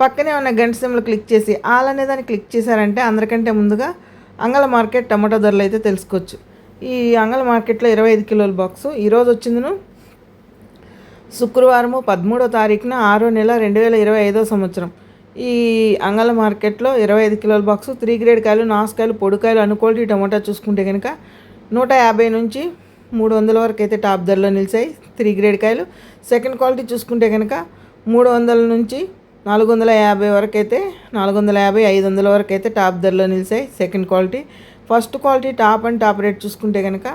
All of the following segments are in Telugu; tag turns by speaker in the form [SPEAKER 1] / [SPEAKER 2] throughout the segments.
[SPEAKER 1] పక్కనే ఉన్న గంట సింబల్ క్లిక్ చేసి ఆల్ అనే దాన్ని క్లిక్ చేశారంటే అందరికంటే ముందుగా అంగళ మార్కెట్ టమాటో ధరలు అయితే తెలుసుకోవచ్చు. ఈ అంగళ మార్కెట్లో ఇరవై ఐదు కిలోల బాక్సు. ఈరోజు వచ్చిందను శుక్రవారము పదమూడో తారీఖున ఆరో నెల రెండు వేల ఇరవై ఐదో సంవత్సరం. ఈ అంగళ మార్కెట్లో ఇరవై ఐదు కిలోల బాక్సు. త్రీ గ్రేడ్ కాయలు నాసుకాయలు పొడికాయలు అనుకోటి టమాటా చూసుకుంటే కనుక నూట యాభై నుంచి మూడు వందల వరకు అయితే టాప్ ధరలో నిలిచాయి త్రీ గ్రేడ్ కాయలు. సెకండ్ క్వాలిటీ చూసుకుంటే కనుక మూడు వందల నుంచి నాలుగు వందల యాభై వరకు అయితే నాలుగు వందల యాభై ఐదు వందల వరకు అయితే టాప్ ధరలో నిలిచాయి second quality. First quality top and top rate చూసుకుంటే కనుక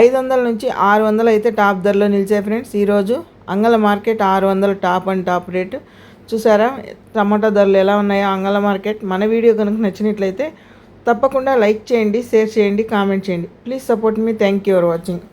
[SPEAKER 1] ఐదు వందల నుంచి ఆరు వందలు అయితే టాప్ ధరలో నిలిచాయి ఫ్రెండ్స్. ఈరోజు అంగళ మార్కెట్ ఆరు వందల టాప్ అండ్ టాప్ రేటు. చూసారా? టమాటా ధరలు ఎలా ఉన్నాయో అంగళ మార్కెట్. మన వీడియో కనుక నచ్చినట్లయితే తప్పకుండా లైక్ చేయండి షేర్ చేయండి కామెంట్ చేయండి. Please support me. Thank you for watching.